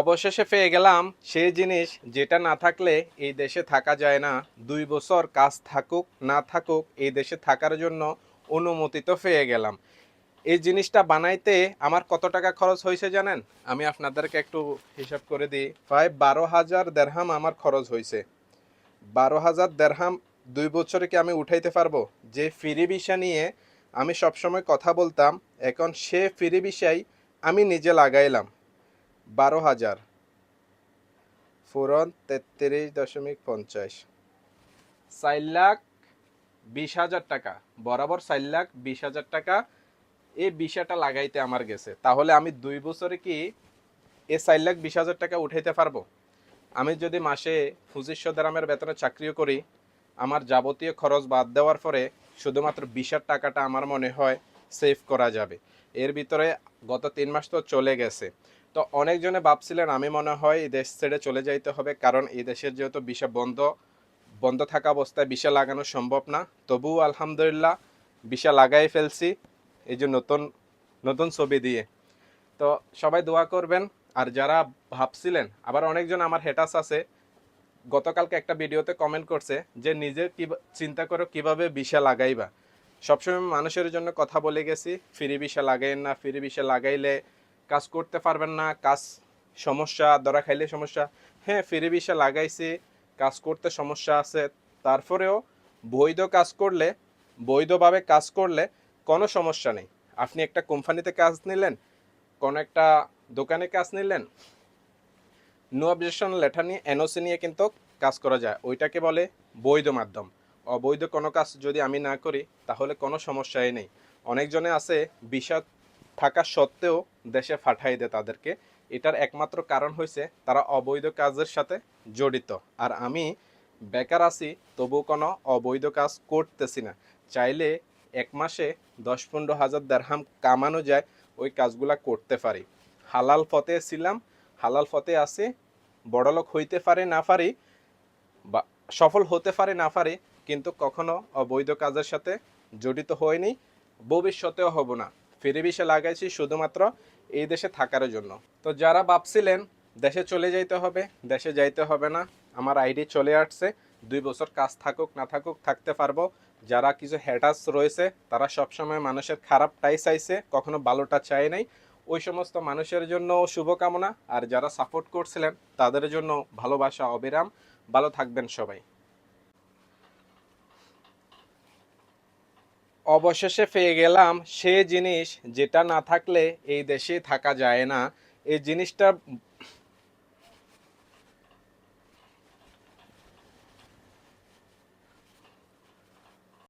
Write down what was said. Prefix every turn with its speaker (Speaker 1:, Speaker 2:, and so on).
Speaker 1: অবশেষে পেয়ে গেলাম সেই জিনিস যেটা না থাকলে এই দেশে থাকা যায় না। দুই বছর কাজ থাকুক, না থাকুক, এই দেশে থাকার জন্য অনুমতি তো পেয়ে গেলাম। এই জিনিসটা বানাইতে আমার কত টাকা খরচ হয়েছে জানেন? আমি আপনাদেরকে একটু হিসাব করে দিই। প্রায় বারো হাজার দেড়হাম আমার খরচ হয়েছে। বারো হাজার দেড়হাম দুই বছরে কি আমি উঠাইতে পারব? যে ফ্রি ভিসা নিয়ে আমি সবসময় কথা বলতাম, এখন সে ফ্রি ভিসাই আমি নিজে লাগাইলাম। বারো হাজার। ফুরন তেত্রিশ দশমিক পঞ্চাশ। চার লাখ বিশ হাজার টাকা। বরাবর চার লাখ বিশ হাজার টাকা এই বিষয়টা লাগাইতে আমার গেছে। তাহলে আমি দুই বছরে কি এ চার লাখ বিশ হাজার টাকা উঠাইতে পারব? আমি যদি মাসে পঁচিশশো দেরামের বেতনে চাকরিও করি, আমার যাবতীয় খরচ বাদ দেওয়ার পরে শুধুমাত্র বিশার টাকাটা আমার মনে হয় সেভ করা যাবে। এর ভিতরে গত তিন মাস তো চলে গেছে। তো অনেকজনে ভাবছিলেন, আমি মনে হয় এই দেশ ছেড়ে চলে যাইতে হবে, কারণ এই দেশের যেহেতু বিষা বন্ধ বন্ধ থাকা অবস্থায় বিষা লাগানো সম্ভব না। তবুও আলহামদুলিল্লাহ বিষা লাগাই ফেলছি, এই যে নতুন নতুন ছবি দিয়ে। তো সবাই দোয়া করবেন, আর যারা ভাবছিলেন, আবার অনেকজন আমার হেটাস আছে, গতকালকে একটা ভিডিওতে কমেন্ট করছে যে নিজে কি চিন্তা করো কীভাবে বিষা লাগাইবা। সবসময় মানুষের জন্য কথা বলে গেছি, ফ্রি বিষা লাগাইন না, ফ্রি বিষা লাগাইলে কাজ করতে পারবেন না, কাজ সমস্যা, ধরা খাইলে সমস্যা। হ্যাঁ ফ্রি বিষা লাগাইছি, কাজ করতে সমস্যা আছে, তারপরেও বৈধ কাজ করলে, বৈধভাবে কাজ করলে কোনো সমস্যা নেই। আপনি একটা কোম্পানিতে কাজ নিলেন, কোনো একটা দোকানে কাজ নিলেন নো অবজেকশন লেটার নিয়ে এনওসি নিয়ে কিন্তু কাজ করা যায়। ওইটাকে বলে বৈধ মাধ্যম। অবৈধ কোনো কাজ যদি আমি না করি, তাহলে কোনো সমস্যাই নেই। অনেকজনে আছে বিষা থাকা সত্ত্বেও দেশে ফাঠাই দেয় তাদেরকে। এটার একমাত্র কারণ হয়েছে তারা অবৈধ কাজের সাথে জড়িত। আর আমি বেকার আছি তবু কোনো অবৈধ কাজ করতেছি না। চাইলে এক মাসে দশ পনেরো হাজার দেড়হাম কামানো যায়, ওই কাজগুলা করতে পারি। হালাল ফতে ছিলাম, হালাল ফতে আছে, বড়লোক হইতে পারে না পারি, বা সফল হতে পারে, না পারে, কিন্তু কখনো অবৈধ কাজের সাথে জড়িত হয়নি। ভবিষ্যতেও হব না। ফিরে বিষে লাগাইছি শুধুমাত্র এই দেশে থাকার জন্য। তো যারা ভাবছিলেন, দেশে চলে যাইতে হবে, দেশে যাইতে হবে না, আমার আইডি চলে আসছে, দুই বছর কাজ থাকুক, না থাকুক, থাকতে পারব। যারা কিছু হ্যাটাস রয়েছে, তারা সবসময় মানুষের খারাপটাই চাইছে, কখনো ভালোটা চায় নাই। ওই সমস্ত মানুষের জন্য শুভকামনা, আর যারা সাপোর্ট করছিলেন, তাদের জন্য ভালোবাসা, অবিরাম। ভালো থাকবেন সবাই। অবশেষে পেয়ে গেলাম সে জিনিস যেটা না থাকলে এই দেশে থাকা যায় না। এই জিনিসটা